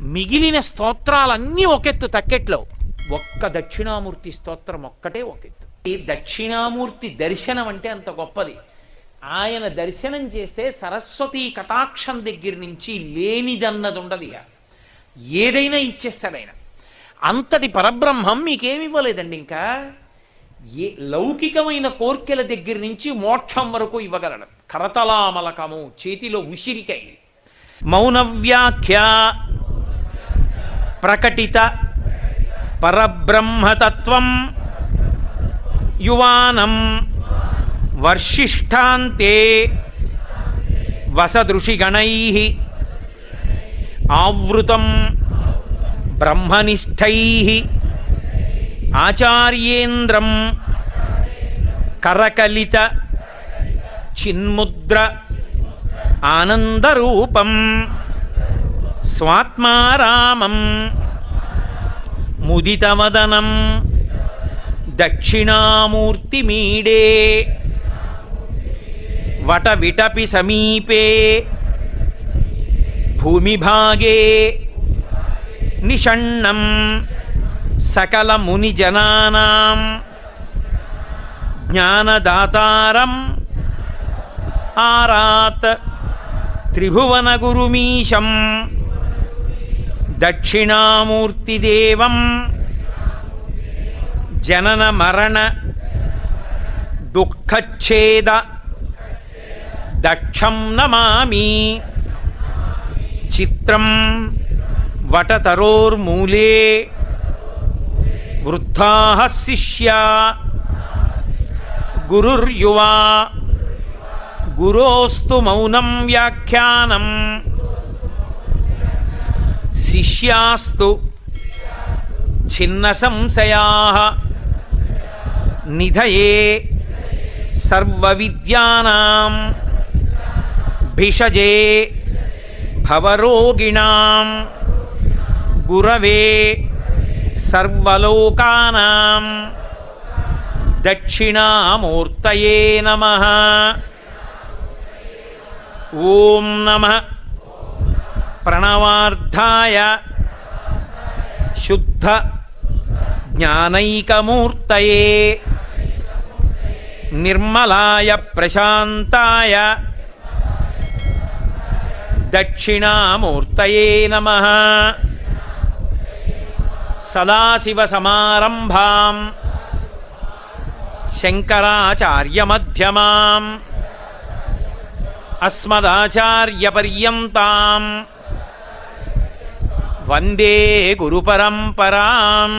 మిగిలిన స్తోత్రాలన్నీ ఒకెత్తు తక్కెట్లో. ఒక్క దక్షిణామూర్తి స్తోత్రం ఒక్కటే ఒకెత్తు. ఈ దక్షిణామూర్తి దర్శనం అంటే అంత గొప్పది. ఆయన దర్శనం చేస్తే సరస్వతి కటాక్షం దగ్గర నుంచి లేనిదన్నది ఉండదు ఏదైనా ఇచ్చేస్తాడు ఆయన. అంతటి పరబ్రహ్మం మీకేమి ఇవ్వలేదండి ఇంకా? ఏ లౌకికమైన కోర్కెల దగ్గర నుంచి మోక్షం వరకు ఇవ్వగలడు. కరతలామలకము చేతిలో ఉసిరికై. మౌనవ్యాఖ్య ప్రకటిత పరబ్రహ్మతత్వం యువానం వర్షిష్టాంతే వసదృషిగణై ఆవృతం బ్రహ్మనిష్టై ఆచార్యేంద్రం కరకలిత చిన్ముద్ర ఆనందరూపం స్వాత్మారామం ముదితవదనం దక్షిణామూర్తిమీడే వటవిటపి సమీపే భూమిభాగే నిషణ్ణం సకలమునిజనానాం జ్ఞానదాతారం ఆరాత్ త్రిభువనగురుమీశం. దక్షిణామూర్తిదేవం. జనన మరణ దుఃఖచ్ఛేద దక్షం నమామి. చిత్రం వటతరోర్మూలే. వృద్ధా శిష్యా. గురుర్యువా. గురోస్తు మౌనం వ్యాఖ్యానం. శిష్యాస్తు చిన్న సంశయా నిధయే సర్వవిద్యానాం భిషజే భవరోగిణాం గురవే సర్వలోకానాం దక్షిణామూర్తయే నమ. ఓం నమ. ప్రణవార్థాయ శుద్ధ జ్ఞానైకమూర్తయే నిర్మలాయ ప్రశాంతాయ దక్షిణామూర్తయే నమ సదాశివసమారంభాం శంకరాచార్యమ్యమాం అస్మదాచార్యపర్యంతాం వందే గురుపరంపరాం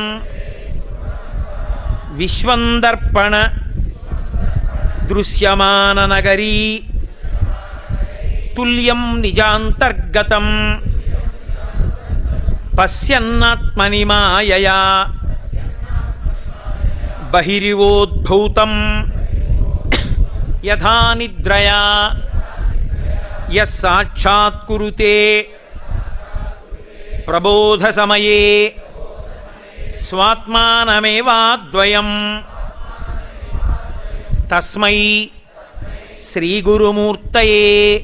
విశ్వందర్పణ దృశ్యమాననగరీ తుల్యం నిజాంతర్గతం పశ్యన్నాత్మని మాయయా బహిరివోద్భూతం యథా నిద్రయా యస్సాక్షాత్కురుతే ప్రబోధసమయే. స్వాత్మానమేవాద్వయం. తస్మై శ్రీగురుమూర్తయే.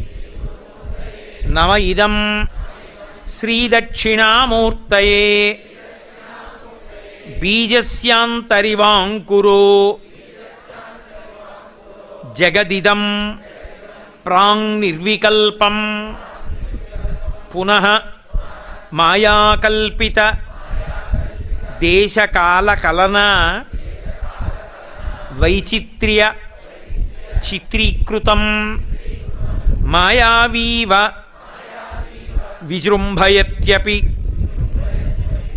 నమ ఇదం శ్రీదక్షిణామూర్తయే. బీజస్యాంతరివాంకురో. జగదిదం ప్రాంగ్ నిర్వికల్పం పునః మాయాకల్పిత దేశకాల కలన వైచిత్ర్య చిత్రీకృతం మాయావీవ విజృంభయత్యపి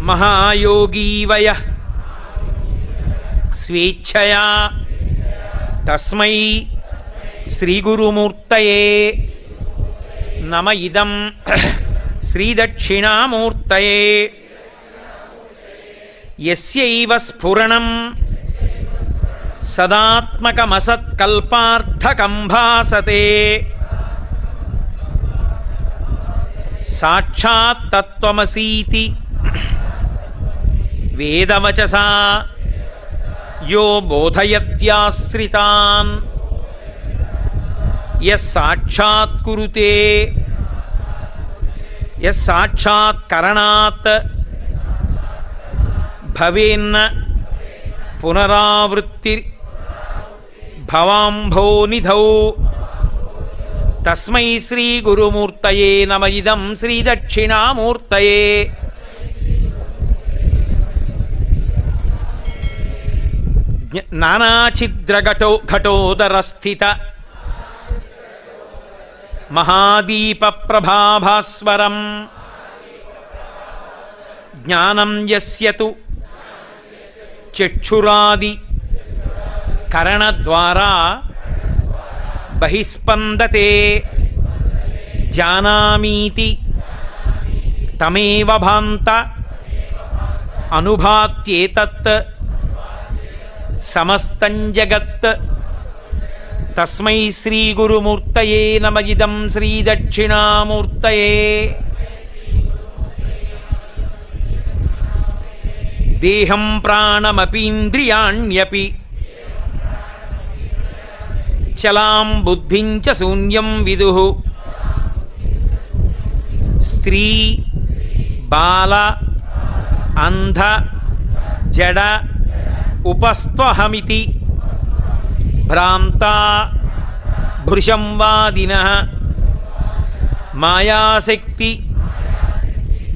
మహాయోగీవయ స్వేచ్ఛయా తస్మై శ్రీగురుమూర్తయే నమ ఇదం. శ్రీదక్షిణామూర్తయే. ఎస్యైవ స్ఫురణం. సదాత్మకమసత్కల్పార్థకం భాసతే సాక్షాత్తత్వమసీతి వేదవచసా. యో బోధయత్యాశ్రితాన్. యస్సాక్షాత్కురుతే ఎస్ సాక్షాత్ భవేన్న పునరావృత్తి భవాంభోనిధౌ తస్మై శ్రీ గురుమూర్తయే నమ ఇదం శ్రీ దక్షిణామూర్తయే జ్ఞ- నానాఛిద్రఘటో ఘటోదరస్థిత మహాదీప ప్రభాభాస్వరం జ్ఞానం యస్యతు. చక్షురాది. కరణద్వారా. బహిస్పందతే. జానామీతి. తమేవ భాంత. అనుభాత్యేతత్. సమస్తం జగత్. తస్మై శ్రీ గురుమూర్తయే నమ ఇదం శ్రీ దక్షిణామూర్తయే దేహం ప్రాణమపీంద్రియాణ్యపి. చలాం బుద్ధిం చ శూన్యం విదు. స్త్రీ బాల అంధ జడ ఉపస్త్వహమితి. భ్రాంతా భృశంవాదిన మాయాశక్తి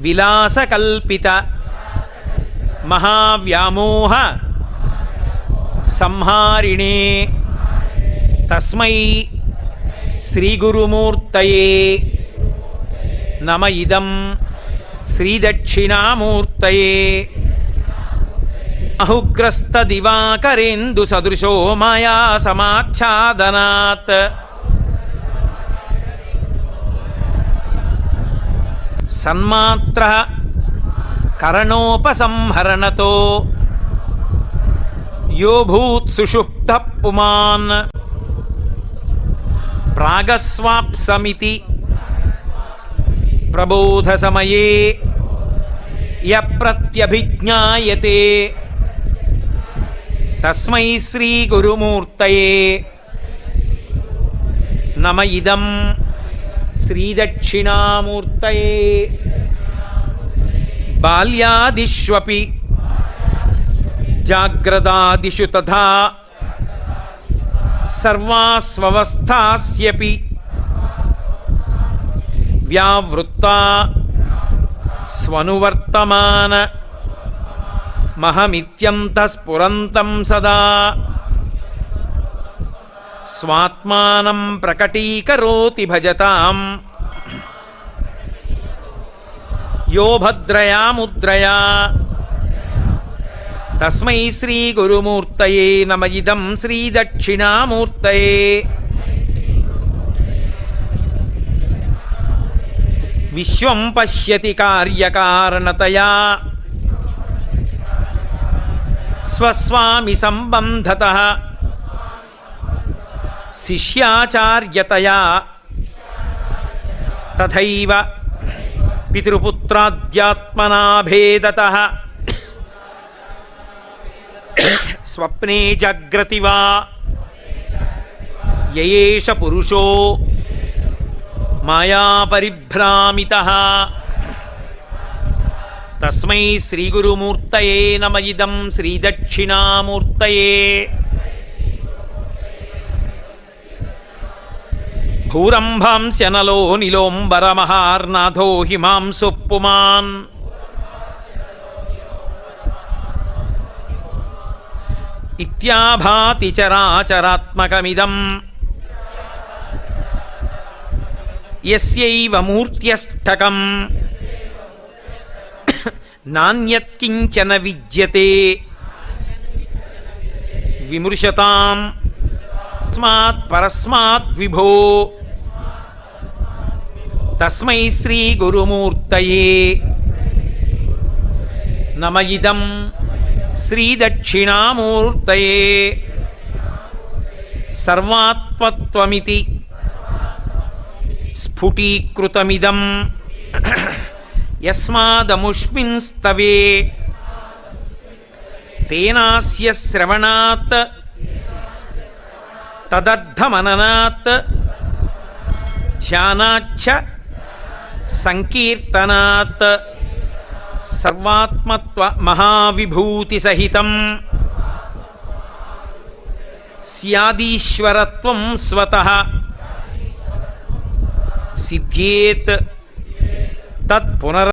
విలాసకల్పిత మహావ్యామోహ సంహారిణే తస్మై శ్రీగురుమూర్తయే నమ ఇదం శ్రీదక్షిణామూర్తయే అహుగ్రస్త దివాకరేందు సదృశో మాయా సమాచ్ఛాదనాత్ సన్మాత్ర కరణోపసంహరణతో యో సుషుప్త పుమాన్ ప్రాగస్వాప్సమితి ప్రబోధసమయే య ప్రత్యభిజ్ఞాయతే తస్మై శ్రీ గురుమూర్తయే. నమ ఇదం శ్రీదక్షిణామూర్తయే. బాల్యాదిష్వపి. జాగ్రదాదిషు తథా. సర్వాస్వస్థాస్యపి వ్యావృత్త. స్వనువర్తమాన. మహమిత్యంతఃస్ఫురంతం సదా. స్వాత్మానం ప్రకటీకరోతి భజతాం. యో భద్రయా ముద్రయా. తస్మై శ్రీ గురుమూర్తయే నమ ఇదం శ్రీ దక్షిణామూర్తయే. విశ్వం పశ్యతి కార్యకారణతయా. స్వస్వామి సంబంధత. శిష్యాచార్యతయా. తథైవ పితృపుత్రాద్యాత్మనాభేదత స్వప్నే జాగ్రతి వా. యయేష పురుషో. మాయాపరిభ్రామిత తస్మై శ్రీగురుమూర్తయే నమ ఇదం శ్రీదక్షిణామూర్తయే. భూరంభాంశనలో నిలోంబరమహార్నాథో హిమాంసు పుమాన్ ఇత్యాభాతి చరాచరాత్మకమిదం ఎస్యైవ మూర్త్యష్టకం. నాణ్యత్కించన విద్యతే. విమృశతాం. తస్మాత్ పరస్మాత్ విభో. తస్మై శ్రీ గురుమూర్తయే. నమయిదం ఇదం శ్రీ దక్షిణామూర్తయే సర్వాత్మత్వమితి. స్ఫుటీకృతమిదం. యస్మాదముష్మింస్తవే. తేనాస్య శ్రవణాత్. తదర్థమననాత్. ధ్యానాచ్చ సంకీర్తనాత్. సర్వాత్మత్వ మహావిభూతి సహితం స్యాదీశ్వరత్వం స్వత. సిద్ధ్యేత్. తత్పునర